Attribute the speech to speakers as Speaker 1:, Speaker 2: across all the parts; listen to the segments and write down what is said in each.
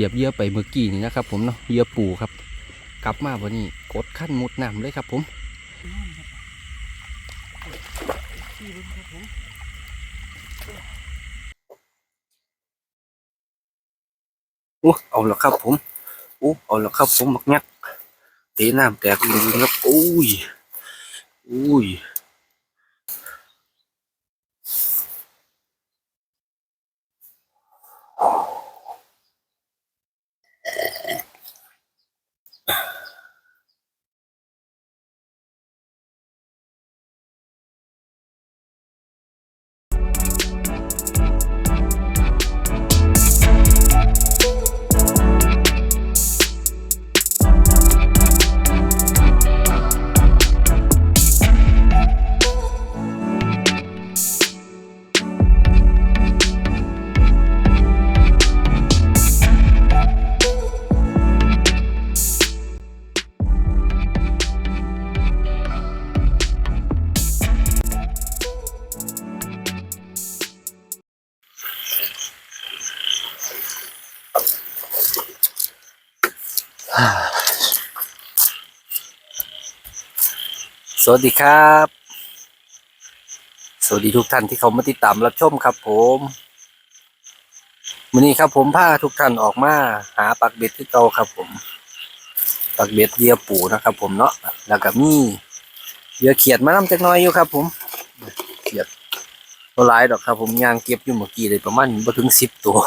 Speaker 1: สียบเหยื่อไปเมื่อกี้นี่นะครับ ผมเนาะเหยื่อปูครับ กลับมาวันนี้กดขั้นมุดน้ำเลยครับ ผมโอ้เอาละครับ ผมโอ้เอาละครับผมมักงักเตะน้ำแตกลิงๆครับโอ้ยโอ้ย วัสดีครับ สวัสดีทุกท่านที่เขามาติดตามรับชมครับ ผมวันนี้ครับผมพาทุกท่านออกมา หาปักเบ็ดที่เก่าครับ ผม ปักเบ็ดเยื่อปูนะครับ ผมเนาะแล้วก็มีเยื่อเขียดมานํจักน้อยอยู่ครับ ผมเขียดตัวลายดอกครับ ผมยางเก็บอยู่เมื่อกี้เลยประมาณบ่ถึงสิบตัว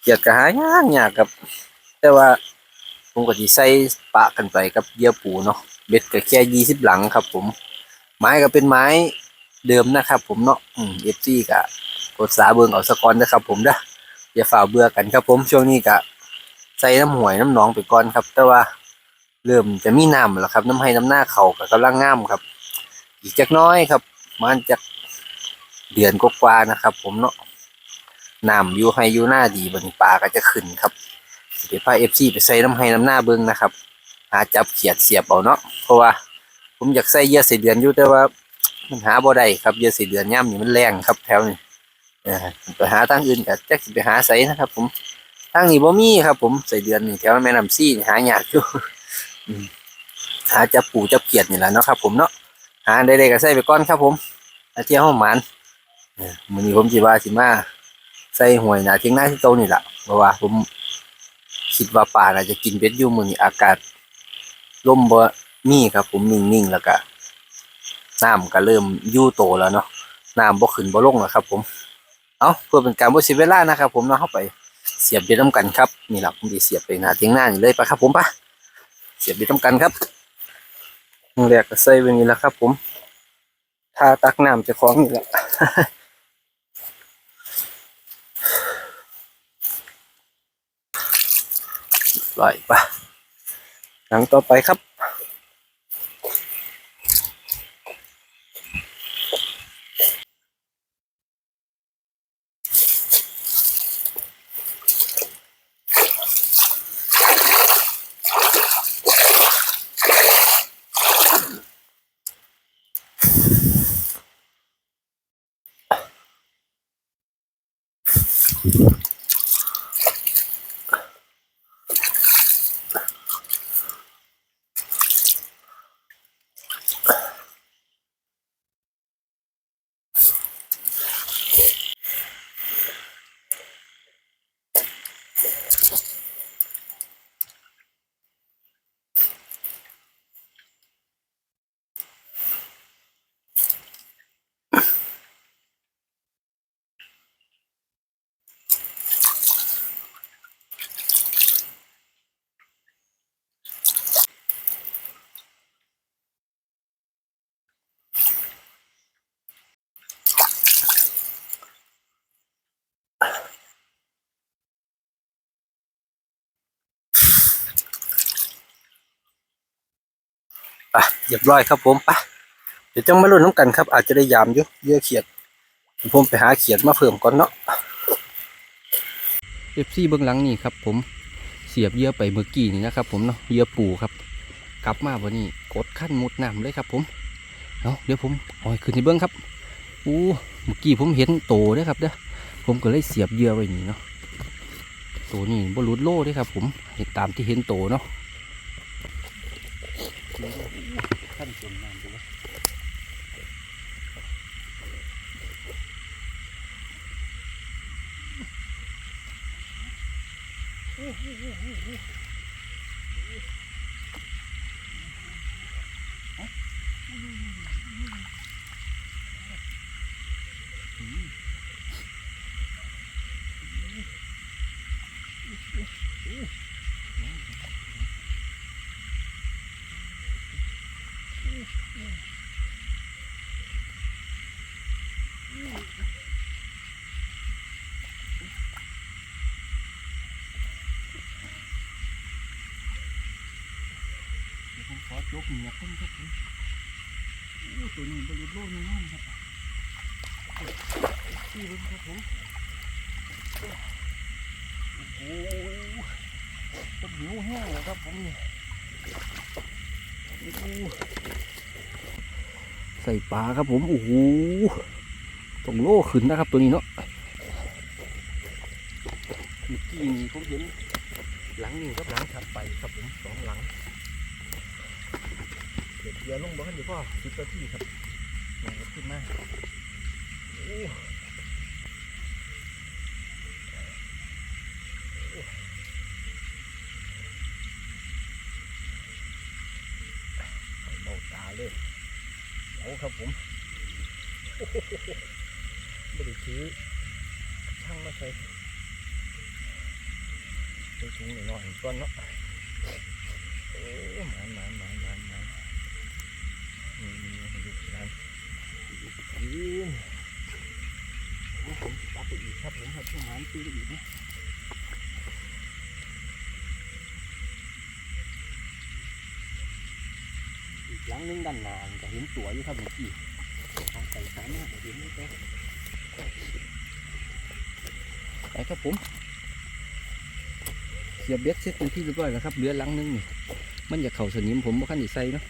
Speaker 1: เขียดก็หายากยากครับ แต่ว่าผมก็สิใส่ปะกันไปกับเยื่อปูเนาะ เบ็ดก็แค่ยี่สิบหลังครับ ผม ไม้ก็เป็นไม้เดิมนะครับ ผมเนาะอืมเอฟซีก็กดสาเบิงเอาสกอนนะครับ ผมเด้ออย่าฝ่าเบื่อกันครับ ผมช่วงนี้ก็ใส่น้ำหวยน้ำหนองไปก่อนครับ แต่ว่าเริ่มจะมีน้ำแล้วครับ น้ำให้น้ำหน้าเขาก็กำลังงามครับ อีกจักน้อยครับมันจะเดือนกว่าๆนะครับ ผมเนาะน้ำอยู่ให้อยู่หน้าดีบันปลาก็จะขึ้นครับเดี๋ยวพาเอฟซีไปใส่น้ำให้น้ำหน้าเบิ้งนะครับ หาจับเขียดเสียบเอาเนาะเพราะว่าผมอยากใส่เยื่อสีเดือนอยู่แต่ว่ามันหาบ่ได้ครับเยื่อสีเดือนย่ำนี่มันแรงครับแถวนี้ไปหาทางอื่นก็จักสิไปหาใส่นะครับ ผมทางนี้บ่มีครับ ผมใส่เดือนนี่แถวแม่น้ำซี่หายากอยู่หาจับปูจับเขียดนี่แหละเนาะครับ ผมเนาะหาได้ๆก็ใส่ไปก่อนครับ ผมอาเที่ยวห้องหมันมีผมสิว่าสิมาใส่หวยหนาที่ยงหน้าที่เก่านี่แหละเพราะว่าผมคิดว่าปลาน่าจะกินเบ็ดอยู่มือนี้อากาศ ลมบ่มีครับ ผมนิ่งๆแล้วก็น้ำก็เริ่มยู่โตแล้วเนาะน้ำบ่ขึ้นบ่ลงแล้วครับ ผม เอาเพื่อเป็นการบ่เสียเวลานะครับ ผมเนาะเข้าไปเสียบเบ็ดน้ำกันครับนี่แหละผมสิเสียบไปหน้าเทียงหน้านี่เลยไปครับ ผมปะเสียบเบ็ดน้ำกันครับแรกก็ใส่ไว้นี่แหละครับ ผมถ้าตักน้ำจะคล้าของนี่แหละปล่อยปะ หลังต่อไปครับ ไปเรียบร้อยครับผมไปเดี๋ยวจังมาลุ้นน้ำกันครับ อาจจะได้ยามอยู่เยอะเขียดเขียวผมไปหาเขียดมาเพิ่มก่อนเนาะเอฟซีเบื้องหลังนี่ครับ ผมเสียบเยื่อไปเมื่อกี้นี่นะครับ ผมเนาะเยื่อปูครับ กลับมาวันนี้กดขั้นมุดน้ำเลยครับ ผมเอาเดี๋ยวผมอ่อยขึ้นในเบื้องครับอู้เมื่อกี้ผมเห็นโตเด้อครับเด้อผมก็เลยเสียบเยื่อไว้นี่เนาะ
Speaker 2: โตนี้บรุดโล่ด้วยครับ ผมเห็นตามที่เห็นโตเนาะ
Speaker 1: ขั้นจมน้ำดูว่า ผมขอย กเหนียบต้นครับโอ้ตัวนี้บรรลุโลกแน่นอนครับนี่เบิ่งครับผมโอ้โหต้นหิวแห้งแล้วครับผมนี่โอ้โห
Speaker 2: ใส่ปลาครับผมโอ้โหต้องโล่ขึ้นนะครับตัวนี้เนาะ
Speaker 1: เมื่อกี้นี่ผมเห็นหลังนี่กับหลังถัดไปครับผมสองหลัง เด็ดเรือลงบ่คันเดี๋ยวพ่อสิบนาทีครับมาครับขึ้นมาโอ้เบาตาเลยเอาครับผมไม่ได้ถือช่างมาใส่ไปถุงหน่อยๆก่อนเนาะโอ้หมานหมานหมาน นโอ้ผมตัดไปอีกครับผมครับช่วงหมานตีไปอีกนะอีกหลังนึงด้านหน้าจะเห็นตัวอยู่ครับเมื่อกี้ทางไปสามารถเห็นไหมครับ
Speaker 2: ไปครับผมเสียบเบ็ดเสร็จเป็นที่เรียบร้อยแล้วครับเหลือหลังนึงนี่มันอยากเข่าสนิมผมบ่คันได้ใส่เนาะ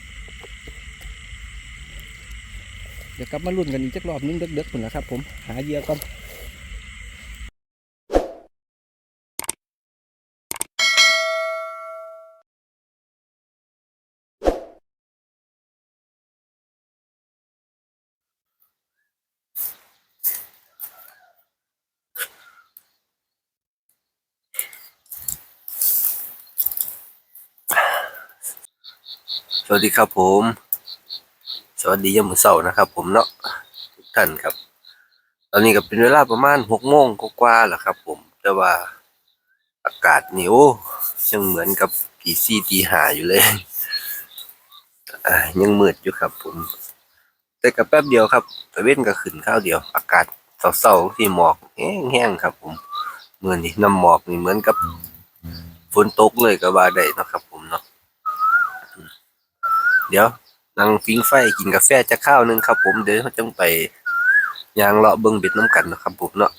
Speaker 2: เดี๋ยวกลับมาลุ้นกันอีกจักรอบนึงเด็กๆคนะครับผมหาเหยื่อก่อนสวัสดีครับผม สวัสดียามมื้อเช้านะครับ ผมเนาะทุกท่านครับ ตอนนี้ก็เป็นเวลาประมาณหกโมงกว่าๆแล้วครับ ผม แต่ว่าอากาศนี่โอ้ยังเหมือนกับตีสี่ตีห้าอยู่เลยยังมืดอยู่ครับ ผม แต่กับแป๊บเดียวครับตะเว้นก็ขึ้นข้าวเดียว อากาศเศร้าๆที่หมอกแห้งๆครับ ผมเมื่อนี้น้ำหมอกนี่เหมือนกับฝนตกเลยก็ว่าได้เนาะครับ ผมเนาะเดี๋ยว นั่งฟิงไฟกินกาแฟจะข้าวหนึงครับผมเดี๋ยวเขาจังไปยางเลาะเบิ้งเบ็ดน้ำกันนะครับผมเนาะ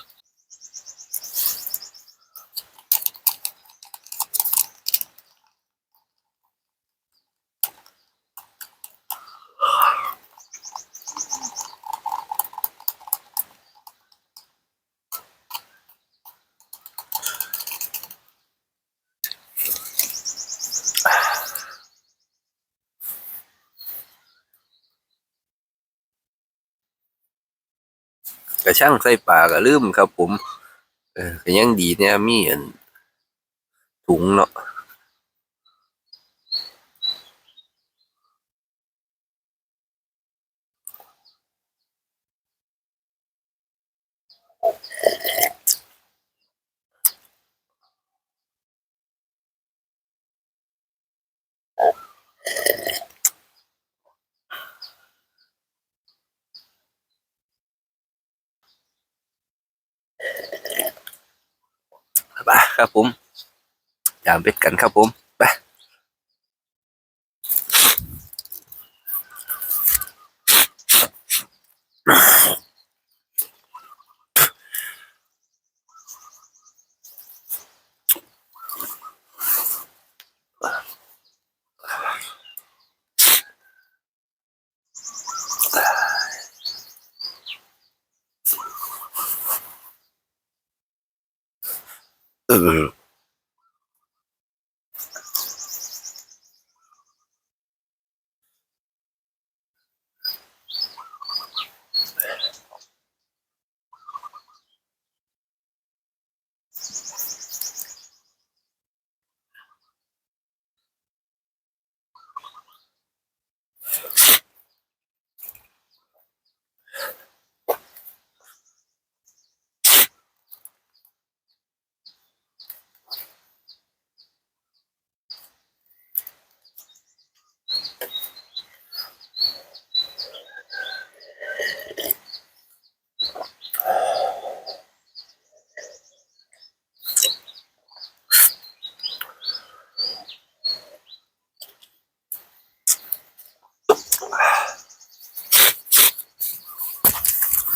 Speaker 2: ช่างใส่ปลาก็ลืมครับ ผม เออก็ยังดีเนี่ยมีอันถุงเนาะไป ครับผมยามเบ็ดกันครับผม ไ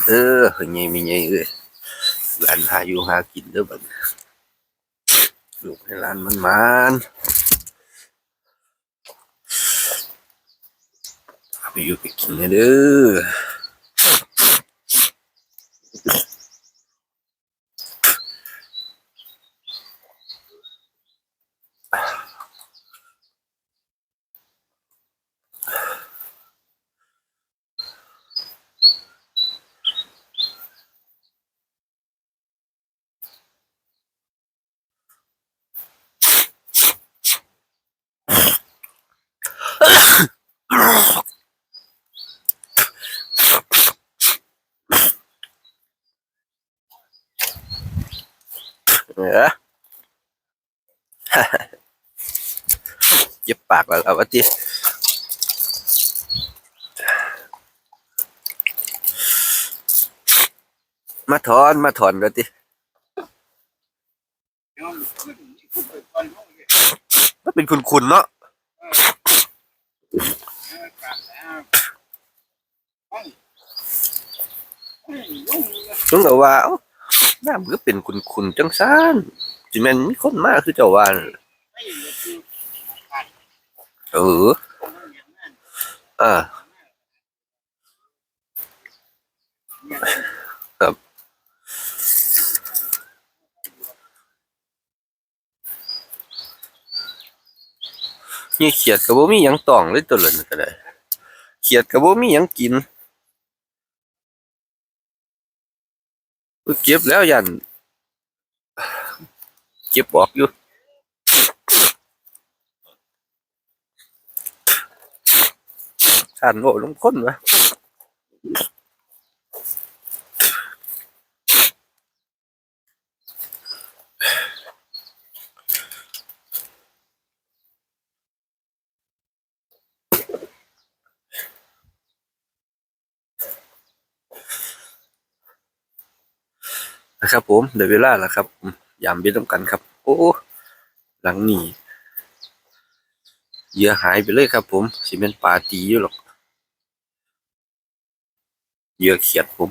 Speaker 2: เออเด้อเฮ้ยไงมีไงเอ้ยร้านหาอยู่หากินเด้อบัดนี้ลูกให้ร้านมันมันเอาไปอยู่ไปกินเลยเด้ออากแล้วเอาวะทีมาถอนมาถอนกันทีมันเป็นคุณคุณเนาะต้องเอาว่าเอ้าน้ำก็เป็นคุณคุณจังซานจิแมนมีคนมากคือเจ้าว่าน เอออ่าครับนี่เขียดก็บ่มีหยังต้องเลยตัวเละนั่นก็ได้เขียดก็บ่มีหยังกินเก็บแล้วยันเก็บออกอยู่ ท่านโง่ลงคนวะนะครับผมเดี๋ยวเวลาแล้วครับยามบ็ดต้องกันครับ โอ้หลังนี้เหยื่อหายไปเลยครับผมสิเป็นปลาตีอยู่หรอก เยื่อเขียดผม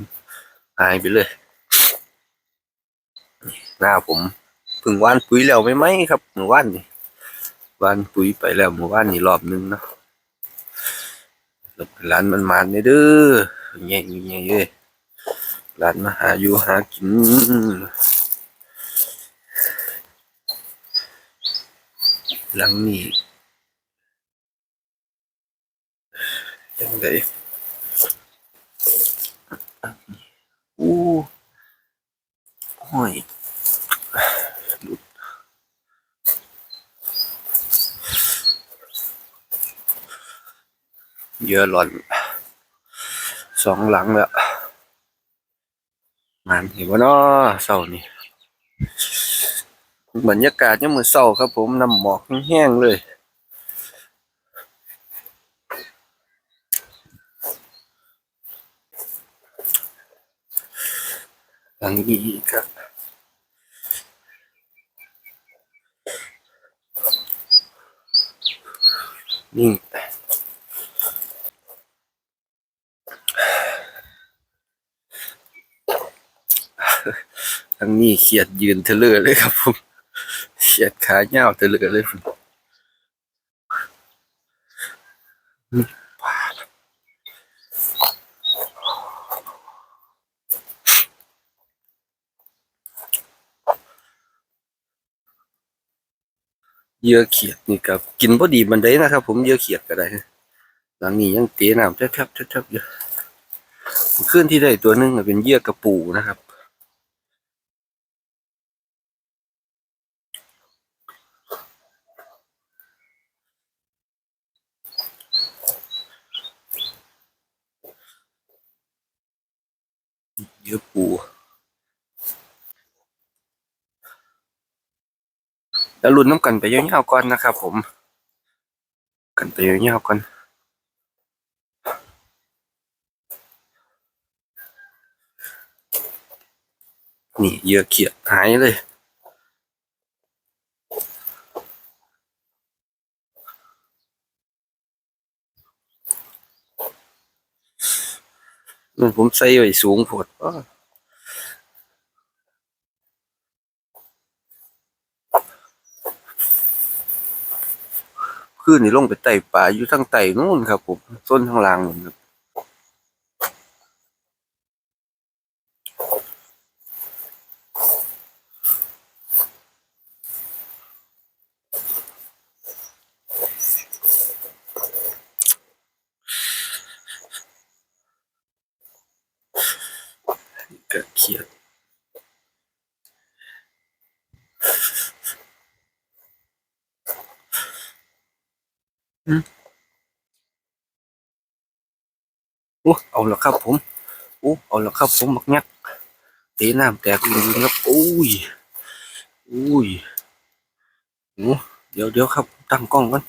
Speaker 2: หายไปเลยหน้าผมพึ่งว่านปุ๋ยแล้วไม่ไหมครับเมื่อวานนี่ว่านปุ๋ยไปแล้วเมื่อวานนี่รอบนึงเนาะแล้วร้านมันมาเนี่ยเด้อเงี้ยเงี้ยเอ้ยร้านมาหาอยู่หากินหลังนี้ยังไง อู้ห้อยเยอะหล่อนสองหลังแล้วงานเห็นว่านาะเศร้านี่บรรยากาศยังเหมือนเศร้าครับผมน้ำหมอกแห้งเลย หลังนี้ก็นี่ทั้งนี้เขียดยืนเทเลอเลยครับผมเขียดขาเหี่ยวเทเลอเลยผม เยื่อเขียดนี่ครับกินพอดีมันได้นะครับ ผมเยื่อเขียดก็ได้หลังนี้ยังเตะน้ำแทบๆแทบๆอยู่ขึ้นที่ได้ตัวหนึงเป็นเยื่อกระปูนะครับ เยอะปู แล้วรุ่นน้ำกันไปยาวๆก่อนนะครับผม กันไปยาวๆก่อนนี่เยื่อเขียดหายเลยมันผมใส่ไว้สูงโพดอ้อ ขึ้นนี่ลงไปไต่ป่าอยู่ทั้งไต่นู่นครับผมส้นทางล่างนู่นครับ ก็เครียด อืมโอ้เอาแล้วครับผมโอ้เอาแล้วครับผมบักยักษ์เตะน้ำแตกอีกครับโอ้ยโอ้ยโอ้เดี๋ยวเดี๋ยวครับตั้งกล้องก่อน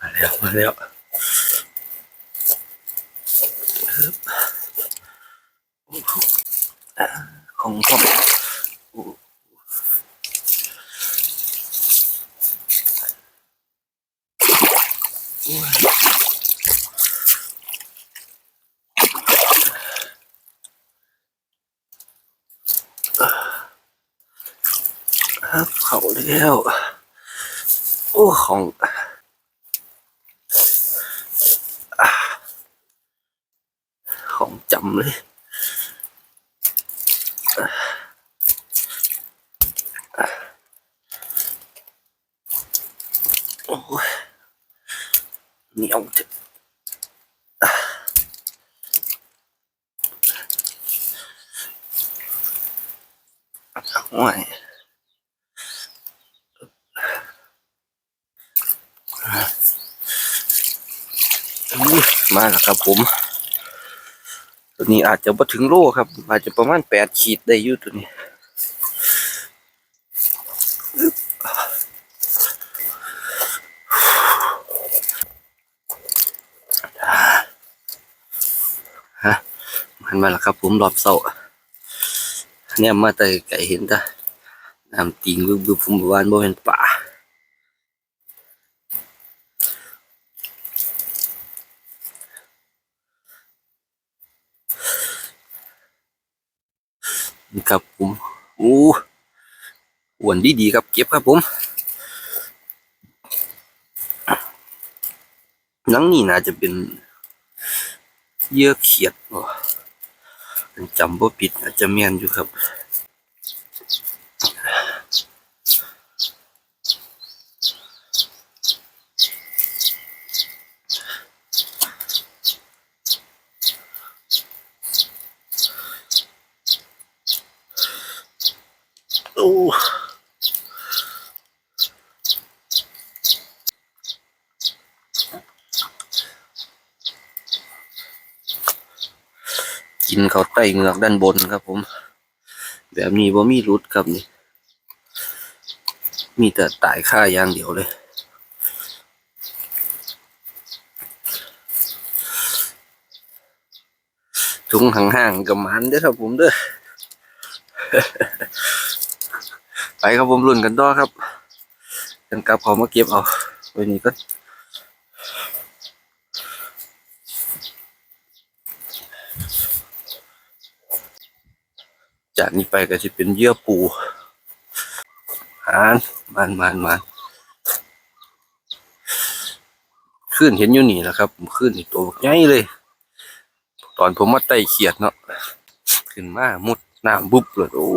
Speaker 2: มาแล้วมาแล้วฮึบอ่าของผมโอ้ โอ้ยครับเขาแล้ว โอ้ของอ่าของจำเลย โอ้ยเหนียวจังโอ้ยอุ๊ย มาแล้วครับผมตัวนี้อาจจะมาถึงโลครับ อาจจะประมาณแปดขีดได้อยู่ตัวนี้มันมาแล้วครับผมรอบเสาเนี่ยมาแต่ไก่เห็นจ้ะน้ำติงบึบบึบผมวานบ่เป็นป่านี่ ครับผมอู้อ้วนดีดีๆครับเก็บครับผมนังนี่น่าจะเป็นเยื่อเขียดบ่ผมจำบ่ผิดอาจจะเมียนอยู่ครับ โอกินเขาวไต้เหงือกด้านบนครับผม แบบนี้บ่มีรุดครับนี่ มีแต่ตายค่าอย่างเดียวเลย ถุงห่างๆกับมันเด้อครับผมเด้อ ไปครับผมรุ่นกันต่อครับกันกลับเขามาเก็บเอาไว้นี้ก็จากนี้ไปก็จะเป็นเยื่อปูหานมันมันมันขึ้นเห็นอยู่นี่แหละครับขึ้นตัวใหญ่เลย ตอนผมมาไต่เขียดเนาะขึ้นมามุดน้ำบุบเลยโอ้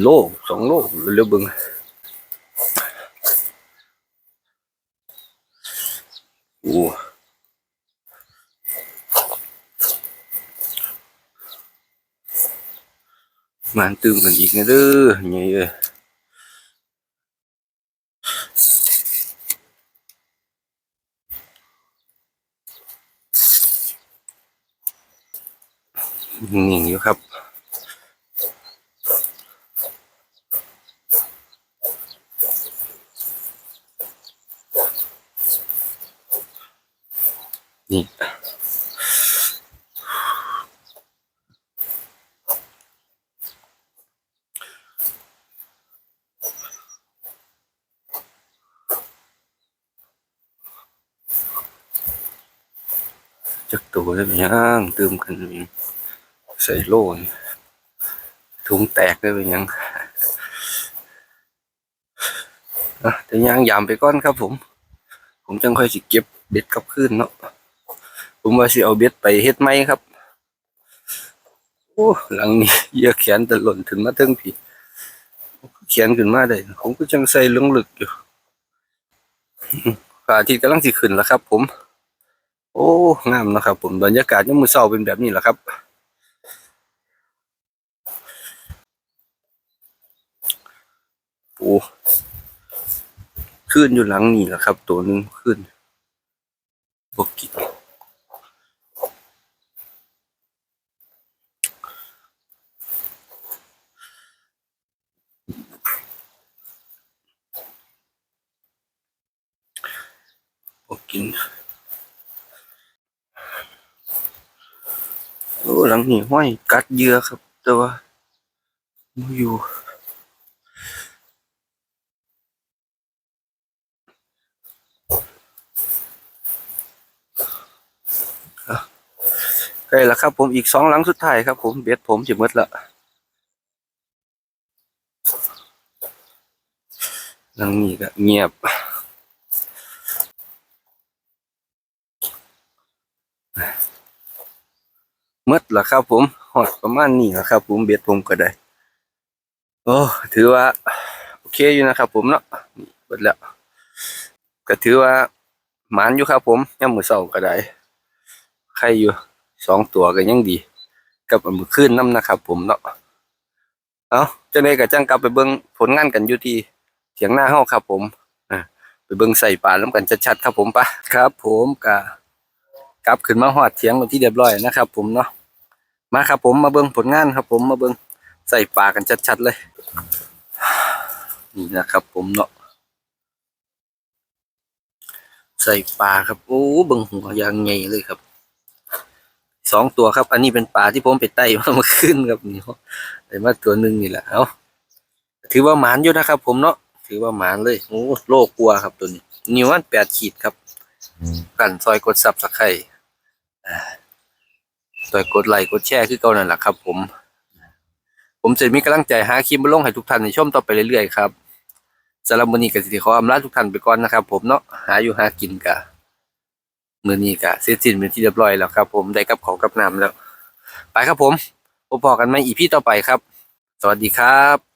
Speaker 2: โลสองโลเร็วบึงโอ้มันตื่มกันอีกนะเด้อไงเอ้ยนิ่งอยู่ครับ ตัวได้เป็นยังตื่มกันเป็นใส่โล่ถุงแตกได้เป็นยังอะแต่ยังยามไปก่อนครับผม ผมจังค่อยสิเก็บเบ็ดกลับคืนเนาะผมว่าสิเอาเบ็ดไปเฮ็ดไหมครับโอ้หลังนี้เยื่อแขนแตะหล่นถึงมาถึงพี่เขียนขึ้นมาได้ผมก็จังใส่ลงลึกอยู่พระอาทิตย์กำลังสิขึ้นแล้วครับผม โอ้งามนะครับ ผมบรรยากาศยามมื้อเช้าเป็นแบบนี้แหละครับ โอ้ขึ้นอยู่หลังนี่แหละครับ ตัวหนึงขึ้นบกกินบกกิน โอ้ หลังนี่ห้อยกัดเยื่อครับ แต่ว่าอยู่ใกล้ล้วครับผมอีกสองหลังสุดท้ายครับผมเบ็ดผมจะมดละหลังนี้ก็เงียบ มดละครับผมหอดประมาณนี้ละครับ ผมเบ็ดผมก็ได้ โอ้ถือว่า โอเคอยู่นะครับ ผมเนาะนี่หมดแล้ว ก็ถือว่าหมานอยู่ครับ ผมย่ำมือเสาก็ได้ใครอยู่สองตัวก็ยังดี กับมือขึ้นน้ำนะครับ ผมเนาะเอาจังไดก็จังกลับไปเบิ่งผลงานกันอยู่ที่เถียงหน้าเฮาครับผมไปเบิ่งใส่ปลาล้ำกันชัดๆครับผมปะครับ ผมก็กลับขึ้นมาฮอดเถียงเป็นที่เรียบร้อยนะครับ ผมเนาะ มาครับผมมาเบิ่งผลงานครับ ผมมาเบิ่งใส่ปลากันชัดๆเลย นี่นะครับผมเนาะใส่ปลาครับโอ้เบิ่งหัวอยางใหญ่เลยครับสองตัวครับ อันนี้เป็นปลาที่ผมไปไต่มาเมื่อคืนครับนี่ได้มาตัวหนึ่งนี่แหละเอาถือว่าหมานอยู่นะครับ ผมเนาะถือว่าหมานเลยโอ้โลกกลัวครับตัวนี้นิวมันแปดขีดครับ กันซอยกดซับสไค ช่วยกดไลค์กดแชร์คือเก่านั่นแหละครับ ผม ผมเสร็จมีกำลังใจหาคลิปมาลงให้ทุกท่านในชมต่อไปเรื่อยๆครับสำหรับวันนี้ก็สิขออำลาทุกท่านไปก่อนนะครับ ผมเนาะหาอยู่หากินกะมือนี้กะเสร็จสิ้นเป็นที่เรียบร้อยแล้วครับ ผมได้กับของกับน้ำแล้ว ไปครับผมพบอกันใหมอีพีต่อไปครับ สวัสดีครับ